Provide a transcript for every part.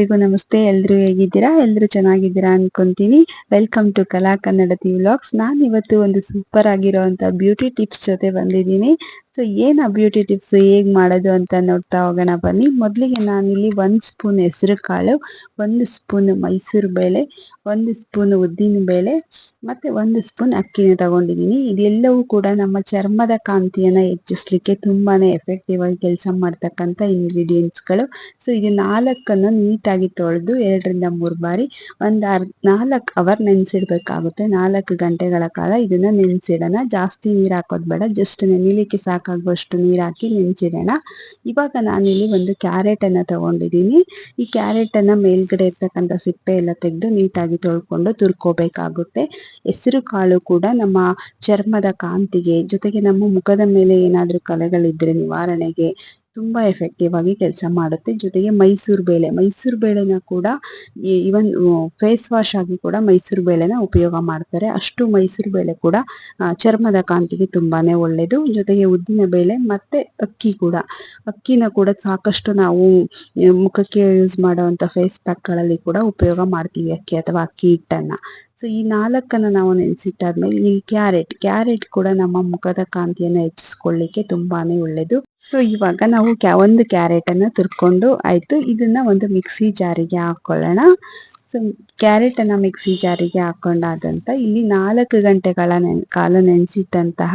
ಎಲ್ರಿಗೂ ನಮಸ್ತೆ, ಎಲ್ರು ಹೇಗಿದ್ದೀರಾ? ಎಲ್ರು ಚೆನ್ನಾಗಿದ್ದೀರಾ ಅನ್ಕೊಂತೀನಿ. ವೆಲ್ಕಮ್ ಟು ಕಲಾ ಕನ್ನಡ ಟಿ ವ್ಲಾಗ್ಸ್ ನಾನು ಇವತ್ತು ಒಂದು ಸೂಪರ್ ಆಗಿರೋ ಬ್ಯೂಟಿ ಟಿಪ್ಸ್ ಜೊತೆ ಬಂದಿದ್ದೀನಿ. ಸೊ ಏನು ಬ್ಯೂಟಿ ಟಿಪ್ಸ್ ಹೇಗ್ ಮಾಡೋದು ಅಂತ ನೋಡ್ತಾ ಹೋಗೋಣ ಬನ್ನಿ. ಮೊದಲಿಗೆ ನಾನಿಲ್ಲಿ ಒಂದು ಸ್ಪೂನ್ ಹೆಸರು ಕಾಳು, ಒಂದು ಸ್ಪೂನ್ ಮೈಸೂರು ಬೇಳೆ, ಒಂದು ಸ್ಪೂನ್ ಉದ್ದಿನ ಬೇಳೆ, ಮತ್ತೆ ಒಂದು ಸ್ಪೂನ್ ಅಕ್ಕಿನ ತಗೊಂಡಿದ್ದೀನಿ. ಇದೆಲ್ಲವೂ ಕೂಡ ನಮ್ಮ ಚರ್ಮದ ಕಾಂತಿಯನ್ನ ಹೆಚ್ಚಿಸ್ಲಿಕ್ಕೆ ತುಂಬಾನೇ ಎಫೆಕ್ಟಿವ್ ಆಗಿ ಕೆಲಸ ಮಾಡ್ತಕ್ಕಂಥ ಇಂಗ್ರೀಡಿಯೆಂಟ್ಸ್ಗಳು ಸೊ ಇದು ನಾಲ್ಕನ್ನು ನೀಟಾಗಿ ತೊಳೆದು ಎರಡರಿಂದ ಮೂರು ಬಾರಿ ಒಂದು ಅರ್, ನಾಲ್ಕು ಅವರ್ ನೆನ್ಸಿಡ್ಬೇಕಾಗುತ್ತೆ. ನಾಲ್ಕು ಗಂಟೆಗಳ ಕಾಲ ಇದನ್ನ ನೆನೆಸಿಡೋಣ. ಜಾಸ್ತಿ ನೀರು ಹಾಕೋದು ಬೇಡ. ಜಸ್ಟ್ ನೆನಿಲಿಕ್ಕೆ ಸಾಕು ಸಾಕಾಗುವಷ್ಟು ನೀರು ಹಾಕಿ ನೆನೆಸಿಡೋಣ ಇವಾಗ ನಾನಿಲ್ಲಿ ಒಂದು ಕ್ಯಾರೆಟ್ ಅನ್ನ ತಗೊಂಡಿದ್ದೀನಿ. ಈ ಕ್ಯಾರೆಟ್ ಅನ್ನ ಮೇಲ್ಗಡೆ ಇರ್ತಕ್ಕಂಥ ಸಿಪ್ಪೆ ಎಲ್ಲ ತೆಗೆದು ನೀಟಾಗಿ ತೊಳ್ಕೊಂಡು ತುರ್ಕೋಬೇಕಾಗುತ್ತೆ. ಹೆಸರು ಕಾಳು ಕೂಡ ನಮ್ಮ ಚರ್ಮದ ಕಾಂತಿಗೆ ಜೊತೆಗೆ ನಮ್ಮ ಮುಖದ ಮೇಲೆ ಏನಾದರೂ ಕಲೆಗಳಿದ್ದರೆ ನಿವಾರಣೆಗೆ ತುಂಬಾ ಎಫೆಕ್ಟಿವ್ ಆಗಿ ಕೆಲಸ ಮಾಡುತ್ತೆ. ಜೊತೆಗೆ ಮೈಸೂರು ಬೇಳೆ, ಮೈಸೂರು ಬೇಳೆನ ಕೂಡ ಇವನ್ ಫೇಸ್ ವಾಶ್ ಆಗಿ ಕೂಡ ಮೈಸೂರು ಬೇಳೆನ ಉಪಯೋಗ ಮಾಡ್ತಾರೆ. ಅಷ್ಟು ಮೈಸೂರು ಬೇಳೆ ಕೂಡ ಚರ್ಮದ ಕಾಂತಿಗೆ ತುಂಬಾನೇ ಒಳ್ಳೆಯದು ಜೊತೆಗೆ ಉದ್ದಿನ ಬೇಳೆ ಮತ್ತೆ ಅಕ್ಕಿ ಕೂಡ. ಅಕ್ಕಿನ ಕೂಡ ಸಾಕಷ್ಟು ನಾವು, ಮುಖಕ್ಕೆ ಯೂಸ್ ಮಾಡುವಂತ ಫೇಸ್ ಪ್ಯಾಕ್ಗಳಲ್ಲಿ ಕೂಡ ಉಪಯೋಗ ಮಾಡ್ತೀವಿ ಅಕ್ಕಿ ಅಥವಾ ಅಕ್ಕಿ ಹಿಟ್ಟನ್ನ. ಸೊ ಈ ನಾಲ್ಕನ್ನ ನಾವು ನೆನೆಸಿಟ್ಟಾದ್ಮೇಲೆ ಈ ಕ್ಯಾರೆಟ್ ಕ್ಯಾರೆಟ್ ಕೂಡ ನಮ್ಮ ಮುಖದ ಕಾಂತಿಯನ್ನ ಹೆಚ್ಚಿಸ್ಕೊಳ್ಳಿಕ್ಕೆ ತುಂಬಾನೇ ಒಳ್ಳೇದು. ಸೊ ಇವಾಗ ನಾವು ಒಂದು ಕ್ಯಾರೆಟ್ ಅನ್ನ ತುರ್ಕೊಂಡು ಆಯ್ತು. ಇದನ್ನ ಒಂದು ಮಿಕ್ಸಿ ಜಾರಿಗೆ ಹಾಕೊಳ್ಳೋಣ. ಸೊ ಕ್ಯಾರೆಟ್ ಅನ್ನ ಮಿಕ್ಸಿ ಜಾರಿಗೆ ಹಾಕೊಂಡಾದಂತ ಇಲ್ಲಿ ನಾಲ್ಕು ಗಂಟೆಗಳ ನೆನ್, ಕಾಲ ನೆನೆಸಿಟ್ಟಂತಹ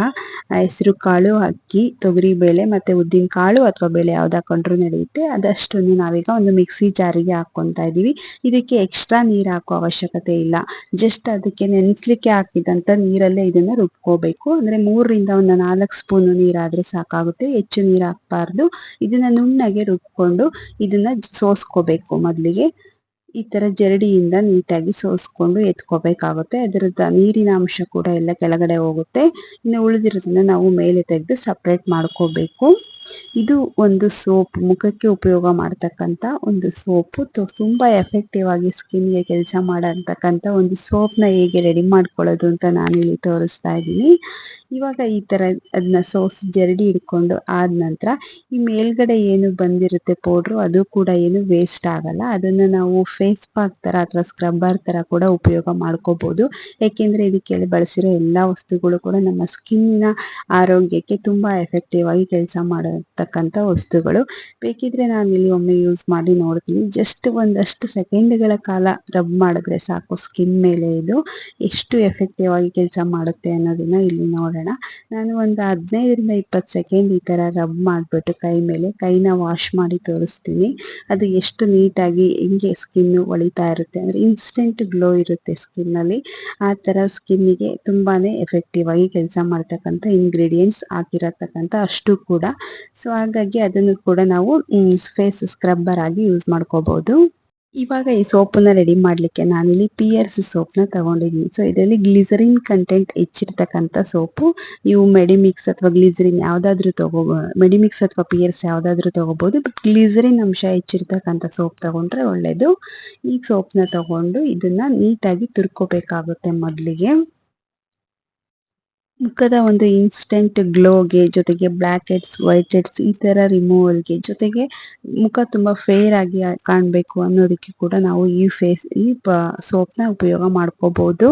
ಹೆಸರು ಕಾಳು, ಅಕ್ಕಿ, ತೊಗರಿ ಬೇಳೆ ಮತ್ತೆ ಉದ್ದಿನ ಕಾಳು ಅಥವಾ ಬೇಳೆ ಯಾವ್ದು ಹಾಕೊಂಡ್ರು ನಡೆಯುತ್ತೆ. ಅದಷ್ಟನ್ನು ನಾವೀಗ ಒಂದು ಮಿಕ್ಸಿ ಜಾರಿಗೆ ಹಾಕೊಂತ ಇದೀವಿ ಇದಕ್ಕೆ ಎಕ್ಸ್ಟ್ರಾ ನೀರ್ ಹಾಕೋ ಅವಶ್ಯಕತೆ ಇಲ್ಲ. ಜಸ್ಟ್ ಅದಕ್ಕೆ ನೆನೆಸ್ಲಿಕ್ಕೆ ಹಾಕಿದಂತ ನೀರಲ್ಲೇ ಇದನ್ನ ರುಬ್ಕೋಬೇಕು. ಅಂದ್ರೆ ಮೂರರಿಂದ ಒಂದು ನಾಲ್ಕು ಸ್ಪೂನ್ ನೀರಾದ್ರೆ ಸಾಕಾಗುತ್ತೆ. ಹೆಚ್ಚು ನೀರ್ ಹಾಕ್ಬಾರ್ದು. ಇದನ್ನ ನುಣ್ಣಗೆ ರುಬ್ಕೊಂಡು ಇದನ್ನ ಸೋಸ್ಕೋಬೇಕು ಮೊದ್ಲಿಗೆ. ಈ ತರ ಜರಡಿಯಿಂದ ನೀಟಾಗಿ ಸೋಸ್ಕೊಂಡು ಎತ್ಕೋಬೇಕಾಗುತ್ತೆ. ಅದರದ ನೀರಿನ ಅಂಶ ಕೂಡ ಎಲ್ಲ ಕೆಳಗಡೆ ಹೋಗುತ್ತೆ. ಇನ್ನು ಉಳಿದಿರೋದನ್ನ ನಾವು ಮೇಲೆ ತೆಗೆದು ಸಪ್ರೇಟ್ ಮಾಡ್ಕೋಬೇಕು. ಇದು ಒಂದು ಸೋಪ್, ಮುಖಕ್ಕೆ ಉಪಯೋಗ ಮಾಡತಕ್ಕಂತ ಒಂದು ಸೋಪ್. ತುಂಬಾ ಎಫೆಕ್ಟಿವ್ ಆಗಿ ಸ್ಕಿನ್ಗೆ ಕೆಲಸ ಮಾಡತಕ್ಕಂತ ಒಂದು ಸೋಪ್ನ ಹೇಗೆ ರೆಡಿ ಮಾಡ್ಕೊಳ್ಳೋದು ಅಂತ ನಾನು ಇಲ್ಲಿ ತೋರಿಸ್ತಾ ಇದ್ದೀನಿ. ಇವಾಗ ಈ ತರ ಅದನ್ನ ಸೋಸ್ ಜರಡಿ ಹಿಡ್ಕೊಂಡು ಆದ ನಂತರ ಈ ಮೇಲ್ಗಡೆ ಏನು ಬಂದಿರುತ್ತೆ ಪೌಡ್ರು ಅದು ಕೂಡ ಏನು ವೇಸ್ಟ್ ಆಗಲ್ಲ. ಅದನ್ನ ನಾವು ಫೇಸ್ ಪಾಕ್ ತರ ಅಥವಾ ಸ್ಕ್ರಬ್ಬರ್ ತರ ಕೂಡ ಉಪಯೋಗ ಮಾಡ್ಕೋಬಹುದು ಯಾಕೆಂದ್ರೆ ಇದಕ್ಕೆ ಬಳಸಿರೋ ಎಲ್ಲಾ ವಸ್ತುಗಳು ಕೂಡ ನಮ್ಮ ಸ್ಕಿನ್ನಿನ ಆರೋಗ್ಯಕ್ಕೆ ತುಂಬಾ ಎಫೆಕ್ಟಿವ್ ಆಗಿ ಕೆಲಸ ಮಾಡತಕ್ಕಂತ ವಸ್ತುಗಳು. ಬೇಕಿದ್ರೆ ನಾನು ಇಲ್ಲಿ ಒಮ್ಮೆ ಯೂಸ್ ಮಾಡಿ ನೋಡ್ತೀನಿ. ಜಸ್ಟ್ ಒಂದಷ್ಟು ಸೆಕೆಂಡ್ಗಳ ಕಾಲ ರಬ್ ಮಾಡಿದ್ರೆ ಸಾಕು ಸ್ಕಿನ್ ಮೇಲೆ ಇದು. ಎಷ್ಟು ಎಫೆಕ್ಟಿವ್ ಆಗಿ ಕೆಲಸ ಮಾಡುತ್ತೆ ಅನ್ನೋದನ್ನ ಇಲ್ಲಿ ನೋಡೋಣ. ನಾನು ಒಂದು ಹದಿನೈದರಿಂದ ಇಪ್ಪತ್ತು ಸೆಕೆಂಡ್ ಈ ತರ ರಬ್ ಮಾಡಿಬಿಟ್ಟು ಕೈ ಮೇಲೆ ಕೈನ ವಾಶ್ ಮಾಡಿ ತೋರಿಸ್ತೀನಿ. ಅದು ಎಷ್ಟು ನೀಟಾಗಿ ಹೆಂಗೆ ಸ್ಕಿನ್ ಒಳಿತಾ ಇರುತ್ತೆ ಅಂದ್ರೆ ಇನ್ಸ್ಟೆಂಟ್ ಗ್ಲೋ ಇರುತ್ತೆ ಸ್ಕಿನ್ ಅಲ್ಲಿ. ಆ ತರ ಸ್ಕಿನ್ನಿಗೆ ತುಂಬಾನೇ ಎಫೆಕ್ಟಿವ್ ಆಗಿ ಕೆಲಸ ಮಾಡ್ತಕ್ಕಂಥ ಇಂಗ್ರೀಡಿಯೆಂಟ್ಸ್ ಹಾಕಿರತಕ್ಕಂಥ ಅಷ್ಟು ಕೂಡ. ಸೊ ಹಾಗಾಗಿ ಅದನ್ನು ಕೂಡ ನಾವು ಫೇಸ್ ಸ್ಕ್ರಬ್ಬರ್ ಆಗಿ ಯೂಸ್ ಮಾಡ್ಕೋಬಹುದು ಇವಾಗ ಈ ಸೋಪನ್ನ ರೆಡಿ ಮಾಡ್ಲಿಕ್ಕೆ ನಾನಿಲ್ಲಿ ಪಿ ಸೋಪ್ ಸೋಪ್ನ ತಗೊಂಡಿದ್ದೀನಿ. ಸೊ ಇದರಲ್ಲಿ ಗ್ಲಿಸರಿನ್ ಕಂಟೆಂಟ್ ಹೆಚ್ಚಿರ್ತಕ್ಕಂಥ ಸೋಪು. ನೀವು ಮೆಡಿಮಿಕ್ಸ್ ಅಥವಾ ಗ್ಲಿಸರಿನ್ ಯಾವ್ದಾದ್ರು ತಗೋಬಹುದು ಮೆಡಿಮಿಕ್ಸ್ ಅಥವಾ ಪಿ ಎರ್ಸ್ ಯಾವ್ದಾದ್ರು ತಗೋಬಹುದು ಬಟ್ ಗ್ಲಿಸರಿನ್ ಅಂಶ ಹೆಚ್ಚಿರ್ತಕ್ಕಂಥ ಸೋಪ್ ತಗೊಂಡ್ರೆ ಒಳ್ಳೇದು. ಈ ಸೋಪ್ನ ತಗೊಂಡು ಇದನ್ನ ನೀಟಾಗಿ ತುರ್ಕೋಬೇಕಾಗುತ್ತೆ ಮೊದಲಿಗೆ. ಮುಖದ ಒಂದು ಇನ್ಸ್ಟೆಂಟ್ ಗ್ಲೋಗೆ ಜೊತೆಗೆ ಬ್ಲಾಕ್ ಹೆಡ್ಸ್ ವೈಟ್ ಹೆಡ್ಸ್ ಈ ತರ ರಿಮೂವಲ್ಗೆ ಜೊತೆಗೆ ಮುಖ ತುಂಬಾ ಫೇರ್ ಆಗಿ ಕಾಣಬೇಕು ಅನ್ನೋದಕ್ಕೆ ಕೂಡ ನಾವು ಈ ಫೇಸ್ ಈ ಸೋಪ್ನ ಉಪಯೋಗ ಮಾಡ್ಕೋಬಹುದು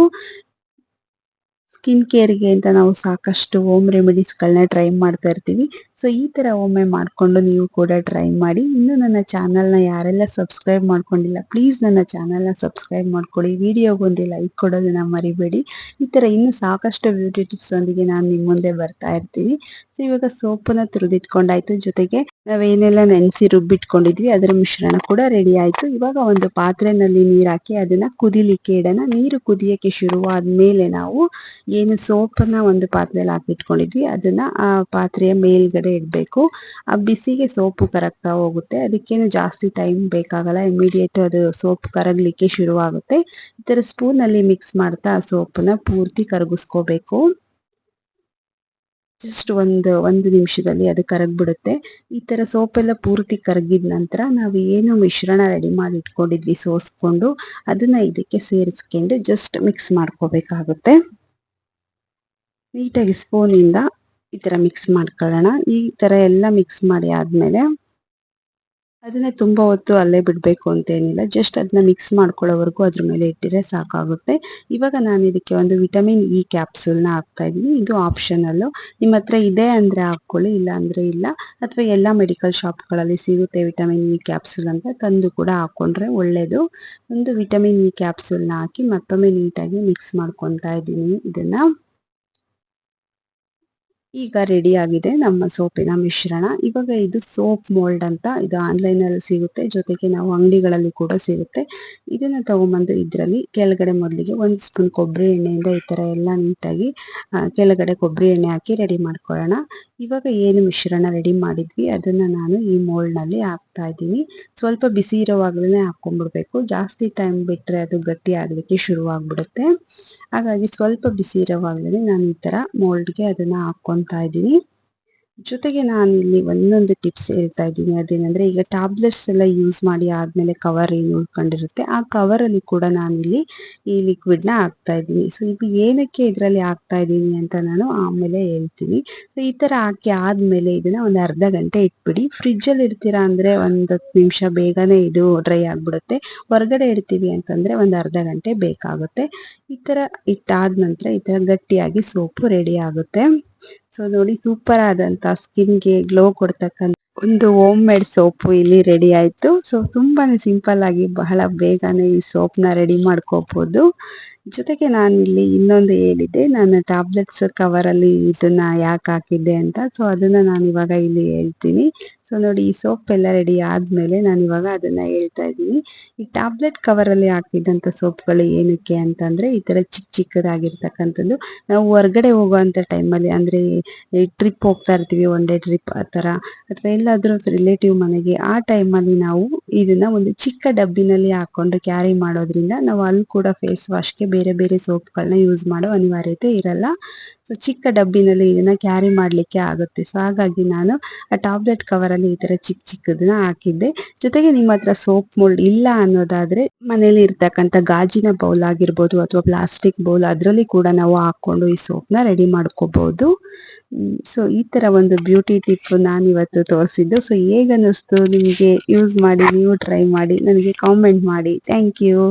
ಸ್ಕಿನ್ ಕೇರ್ಗೆ ಅಂತ ನಾವು ಸಾಕಷ್ಟು ಹೋಮ್ ರೆಮಿಡೀಸ್ಗಳನ್ನ ಟ್ರೈ ಮಾಡ್ತಾ ಇರ್ತೀವಿ. ಸೊ ಈ ತರ ಒಮ್ಮೆ ಮಾಡ್ಕೊಂಡು ನೀವು ಕೂಡ ಟ್ರೈ ಮಾಡಿ. ಇನ್ನು ನನ್ನ ಚಾನಲ್ನ ಯಾರೆಲ್ಲ ಸಬ್ಸ್ಕ್ರೈಬ್ ಮಾಡ್ಕೊಂಡಿಲ್ಲ ಪ್ಲೀಸ್ ನನ್ನ ಚಾನಲ್ನ ಸಬ್ಸ್ಕ್ರೈಬ್ ಮಾಡ್ಕೊಳ್ಳಿ ವಿಡಿಯೋಗೊಂದು ಲೈಕ್ ಕೊಡೋದನ್ನ ಮರಿಬೇಡಿ. ಈ ತರ ಇನ್ನು ಸಾಕಷ್ಟು ಬ್ಯೂಟಿ ಟಿಪ್ಸ್ ಒಂದಿಗೆ ನಾನು ನಿಮ್ಮ ಮುಂದೆ ಬರ್ತಾ ಇರ್ತೀನಿ. ಸೊ ಇವಾಗ ಸೋಪನ್ನ ತುರಿದಿಟ್ಕೊಂಡಾಯ್ತು. ಜೊತೆಗೆ ನಾವೇನೆಲ್ಲ ನೆನೆಸಿ ರುಬ್ಬಿಟ್ಕೊಂಡಿದ್ವಿ, ಅದರ ಮಿಶ್ರಣ ಕೂಡ ರೆಡಿ ಆಯ್ತು. ಇವಾಗ ಒಂದು ಪಾತ್ರೆನಲ್ಲಿ ನೀರು ಹಾಕಿ, ಅದನ್ನ ಕುದಿಲಿಕ್ಕೆ ಇಡೋಣ. ನೀರು ಕುದಿಯಕ್ಕೆ ಶುರುವಾದ ಮೇಲೆ ನಾವು ಏನು ಸೋಪನ್ನ ಒಂದು ಪಾತ್ರೆಯಲ್ಲಿ ಹಾಕಿಟ್ಕೊಂಡಿದ್ವಿ. ಅದನ್ನ ಆ ಪಾತ್ರೆಯ ಮೇಲ್ಗಡೆ ಇಡಬೇಕು. ಆ ಬಿಸಿಗೆ ಸೋಪು ಕರಗ್ತಾ ಹೋಗುತ್ತೆ. ಅದಕ್ಕೇನು ಜಾಸ್ತಿ ಟೈಮ್ ಬೇಕಾಗಲ್ಲ. ಇಮಿಡಿಯೇಟ್ ಅದು ಸೋಪ್ ಕರಗ್ಲಿಕ್ಕೆ ಶುರುವಾಗುತ್ತೆ. ಈ ತರ ಸ್ಪೂನ್ ಅಲ್ಲಿ ಮಿಕ್ಸ್ ಮಾಡ್ತಾ ಆ ಸೋಪನ್ನ ಪೂರ್ತಿ ಕರಗಿಸ್ಕೋಬೇಕು. ಜಸ್ಟ್ ಒಂದು ಒಂದು ನಿಮಿಷದಲ್ಲಿ ಅದು ಕರಗ್ಬಿಡುತ್ತೆ. ಈ ತರ ಸೋಪೆಲ್ಲ ಪೂರ್ತಿ ಕರಗಿದ ನಂತರ ನಾವು ಏನು ಮಿಶ್ರಣ ರೆಡಿ ಮಾಡಿ ಇಟ್ಕೊಂಡಿದ್ವಿ ಸೋಸ್ಕೊಂಡು, ಅದನ್ನ ಇದಕ್ಕೆ ಸೇರಿಸ್ಕೊಂಡು ಜಸ್ಟ್ ಮಿಕ್ಸ್ ಮಾಡ್ಕೋಬೇಕಾಗುತ್ತೆ. ನೀಟಾಗಿ ಸ್ಪೂನಿಂದ ಈ ಥರ ಮಿಕ್ಸ್ ಮಾಡ್ಕೊಳ್ಳೋಣ. ಈ ಥರ ಎಲ್ಲ ಮಿಕ್ಸ್ ಮಾಡಿ ಆದಮೇಲೆ ಅದನ್ನ ತುಂಬ ಹೊತ್ತು ಅಲ್ಲೇ ಬಿಡಬೇಕು ಅಂತೇನಿಲ್ಲ. ಜಸ್ಟ್ ಅದನ್ನ ಮಿಕ್ಸ್ ಮಾಡ್ಕೊಳ್ಳೋವರೆಗೂ ಅದ್ರ ಮೇಲೆ ಇಟ್ಟಿದ್ರೆ ಸಾಕಾಗುತ್ತೆ. ಇವಾಗ ನಾನು ಇದಕ್ಕೆ ಒಂದು ವಿಟಮಿನ್ ಇ ಕ್ಯಾಪ್ಸೂಲ್ನ ಹಾಕ್ತಾ ಇದ್ದೀನಿ. ಇದು ಆಪ್ಷನಲ್ಲು ನಿಮ್ಮ ಹತ್ರ ಇದೆ ಅಂದರೆ ಹಾಕ್ಕೊಳ್ಳಿ, ಇಲ್ಲ ಅಂದರೆ ಇಲ್ಲ. ಅಥವಾ ಎಲ್ಲ ಮೆಡಿಕಲ್ ಶಾಪ್ಗಳಲ್ಲಿ ಸಿಗುತ್ತೆ ವಿಟಮಿನ್ ಇ ಕ್ಯಾಪ್ಸೂಲ್ ಅಂತ ತಂದು ಕೂಡ ಹಾಕ್ಕೊಂಡ್ರೆ ಒಳ್ಳೆಯದು ಒಂದು ವಿಟಮಿನ್ ಇ ಕ್ಯಾಪ್ಸೂಲ್ನ ಹಾಕಿ ಮತ್ತೊಮ್ಮೆ ನೀಟಾಗಿ ಮಿಕ್ಸ್ ಮಾಡ್ಕೊತಾ ಇದ್ದೀನಿ ಇದನ್ನ. ಈಗ ರೆಡಿ ಆಗಿದೆ ನಮ್ಮ ಸೋಪಿನ ಮಿಶ್ರಣ. ಇವಾಗ ಇದು ಸೋಪ್ ಮೋಲ್ಡ್ ಅಂತ ಇದು ಆನ್ಲೈನ್ ಅಲ್ಲಿ ಸಿಗುತ್ತೆ. ಜೊತೆಗೆ ನಾವು ಅಂಗಡಿಗಳಲ್ಲಿ ಕೂಡ ಸಿಗುತ್ತೆ. ಇದನ್ನ ತಗೊಂಬಂದು ಇದ್ರಲ್ಲಿ ಕೆಳಗಡೆ ಮೊದಲಿಗೆ ಒಂದು ಸ್ಪೂನ್ ಕೊಬ್ಬರಿ ಎಣ್ಣೆಯಿಂದ ಈ ತರ ಎಲ್ಲ ನೀಟಾಗಿ ಕೆಳಗಡೆ ಕೊಬ್ಬರಿ ಎಣ್ಣೆ ಹಾಕಿ ರೆಡಿ ಮಾಡ್ಕೊಳ್ಳೋಣ. ಇವಾಗ ಏನು ಮಿಶ್ರಣ ರೆಡಿ ಮಾಡಿದ್ವಿ ಅದನ್ನ ನಾನು ಈ ಮೋಲ್ಡ್ನಲ್ಲಿ ಹಾಕ್ತಾ ಇದ್ದೀನಿ. ಸ್ವಲ್ಪ ಬಿಸಿ ಇರೋವಾಗಲೇ ಹಾಕೊಂಡ್ಬಿಡ್ಬೇಕು ಜಾಸ್ತಿ ಟೈಮ್ ಬಿಟ್ರೆ ಅದು ಗಟ್ಟಿ ಆಗ್ಲಿಕ್ಕೆ ಶುರು ಆಗ್ಬಿಡುತ್ತೆ ಹಾಗಾಗಿ ಸ್ವಲ್ಪ ಬಿಸಿ ಇರೋವಾಗಲೇ ನಾನು ಈ ತರ moldಗೆ ಅದನ್ನ ಹಾಕೊಂತಾ ಇದ್ದೀನಿ. ಜೊತೆಗೆ ನಾನು ಇಲ್ಲಿ ಒಂದೊಂದು ಟಿಪ್ಸ್ ಹೇಳ್ತಾ ಇದ್ದೀನಿ. ಅದೇನಂದ್ರೆ ಈಗ ಟ್ಯಾಬ್ಲೆಟ್ಸ್ ಎಲ್ಲ ಯೂಸ್ ಮಾಡಿ ಆದ್ಮೇಲೆ ಕವರ್ ಏನು ಉಳ್ಕೊಂಡಿರುತ್ತೆ ಆ ಕವರ್ ಅಲ್ಲಿ ಕೂಡ ನಾನಿಲ್ಲಿ ಈ ಲಿಕ್ವಿಡ್ನ ಹಾಕ್ತಾ ಇದ್ದೀನಿ. ಸೊ ಇದು ಏನಕ್ಕೆ ಇದರಲ್ಲಿ ಹಾಕ್ತಾ ಇದ್ದೀನಿ ಅಂತ ನಾನು ಆಮೇಲೆ ಹೇಳ್ತೀನಿ. ಸೊ ಈ ತರ ಹಾಕಿ ಆದ್ಮೇಲೆ ಇದನ್ನ ಒಂದು ಅರ್ಧ ಗಂಟೆ ಇಟ್ಬಿಡಿ. ಫ್ರಿಜ್ ಅಲ್ಲಿ ಇಡ್ತೀರಾ ಅಂದ್ರೆ ಒಂದ್ ನಿಮಿಷ ಬೇಗನೆ ಇದು ಡ್ರೈ ಆಗ್ಬಿಡುತ್ತೆ. ಹೊರಗಡೆ ಇಡ್ತೀವಿ ಅಂತಂದ್ರೆ ಒಂದ್ ಅರ್ಧ ಗಂಟೆ ಬೇಕಾಗುತ್ತೆ. ಈ ತರ ಇಟ್ಟಾದ ನಂತರ ಈ ತರ ಗಟ್ಟಿಯಾಗಿ ಸೋಪು ರೆಡಿ ಆಗುತ್ತೆ. ಸೊ ನೋಡಿ ಸೂಪರ್ ಆದಂತ ಸ್ಕಿನ್ಗೆ ಗ್ಲೋ ಕೊಡ್ತಕ್ಕಂಥ ಒಂದು ಹೋಮ್ ಮೇಡ್ ಸೋಪು ಇಲ್ಲಿ ರೆಡಿ ಆಯ್ತು. ಸೊ ತುಂಬಾನೇ ಸಿಂಪಲ್ ಆಗಿ ಬಹಳ ಬೇಗನೆ ಈ ಸೋಪ್ನ ರೆಡಿ ಮಾಡ್ಕೋಬಹುದು ಜೊತೆಗೆ ನಾನು ಇಲ್ಲಿ ಇನ್ನೊಂದು ಹೇಳಿದ್ದೆ, ನಾನು ಟ್ಯಾಬ್ಲೆಟ್ಸ್ ಕವರ್ ಅಲ್ಲಿ ಇದನ್ನ ಯಾಕೆ ಹಾಕಿದ್ದೆ ಅಂತ. ಸೊ ಅದನ್ನ ನಾನು ಇವಾಗ ಇಲ್ಲಿ ಹೇಳ್ತೀನಿ. ಸೊ ನೋಡಿ ಈ ಸೋಪ್ ಎಲ್ಲ ರೆಡಿ ಆದ್ಮೇಲೆ ನಾನು ಇವಾಗ ಅದನ್ನ ಹೇಳ್ತಾ ಇದ್ದೀನಿ. ಈ ಟ್ಯಾಬ್ಲೆಟ್ ಕವರ್ ಅಲ್ಲಿ ಹಾಕಿದಂತ ಸೋಪ್ಗಳು ಏನಕ್ಕೆ ಅಂತಂದ್ರೆ, ಈ ತರ ಚಿಕ್ಕ ಚಿಕ್ಕದಾಗಿರ್ತಕ್ಕಂಥದ್ದು. ನಾವು ಹೊರಗಡೆ ಹೋಗುವಂತ ಟೈಮಲ್ಲಿ ಅಂದ್ರೆ ಟ್ರಿಪ್ ಹೋಗ್ತಾ ಇರ್ತೀವಿ ಒನ್ ಡೇ ಟ್ರಿಪ್ ಆ ತರ. ಅಥವಾ ಎಲ್ಲಾದ್ರೂ ರಿಲೇಟಿವ್ ಮನೆಗೆ, ಆ ಟೈಮಲ್ಲಿ ನಾವು ಇದನ್ನ ಒಂದು ಚಿಕ್ಕ ಡಬ್ಬಿನಲ್ಲಿ ಹಾಕೊಂಡು ಕ್ಯಾರಿ ಮಾಡೋದ್ರಿಂದ ನಾವು ಅಲ್ಲಿ ಕೂಡ ಫೇಸ್ ವಾಶ್ಗೆ ಬೇರೆ ಬೇರೆ ಸೋಪ್ಗಳನ್ನ ಯೂಸ್ ಮಾಡೋ ಅನಿವಾರ್ಯತೆ ಇರಲ್ಲ. ಸೊ ಚಿಕ್ಕ ಡಬ್ಬಿನಲ್ಲಿ ಇದನ್ನ ಕ್ಯಾರಿ ಮಾಡಲಿಕ್ಕೆ ಆಗುತ್ತೆ. ಸೊ ಹಾಗಾಗಿ ನಾನು ಆ ಟಾಬ್ಲೆಟ್ ಕವರ್ ಅಲ್ಲಿ ಈ ತರ ಚಿಕ್ಕ ಚಿಕ್ಕದನ್ನ ಹಾಕಿದ್ದೆ. ಜೊತೆಗೆ ನಿಮ್ಮ ಹತ್ರ ಸೋಪ್ ಮೋಲ್ಡ್ ಇಲ್ಲ ಅನ್ನೋದಾದ್ರೆ ಮನೇಲಿ ಇರ್ತಕ್ಕಂಥ ಗಾಜಿನ ಬೌಲ್ ಆಗಿರ್ಬೋದು ಅಥವಾ ಪ್ಲಾಸ್ಟಿಕ್ ಬೌಲ್ ಅದರಲ್ಲಿ ಕೂಡ ನಾವು ಹಾಕೊಂಡು ಈ ಸೋಪ್ನ ರೆಡಿ ಮಾಡ್ಕೋಬಹುದು ಸೊ ಈ ತರ ಒಂದು ಬ್ಯೂಟಿ ಟಿಪ್ ನಾನು ಇವತ್ತು ತೋರಿಸಿದ್ದು. ಸೊ ಹೇಗನ್ನಿಸ್ತು ನಿಮಗೆ? ಯೂಸ್ ಮಾಡಿ, ನೀವು ಟ್ರೈ ಮಾಡಿ, ನನಗೆ ಕಾಮೆಂಟ್ ಮಾಡಿ. Thank you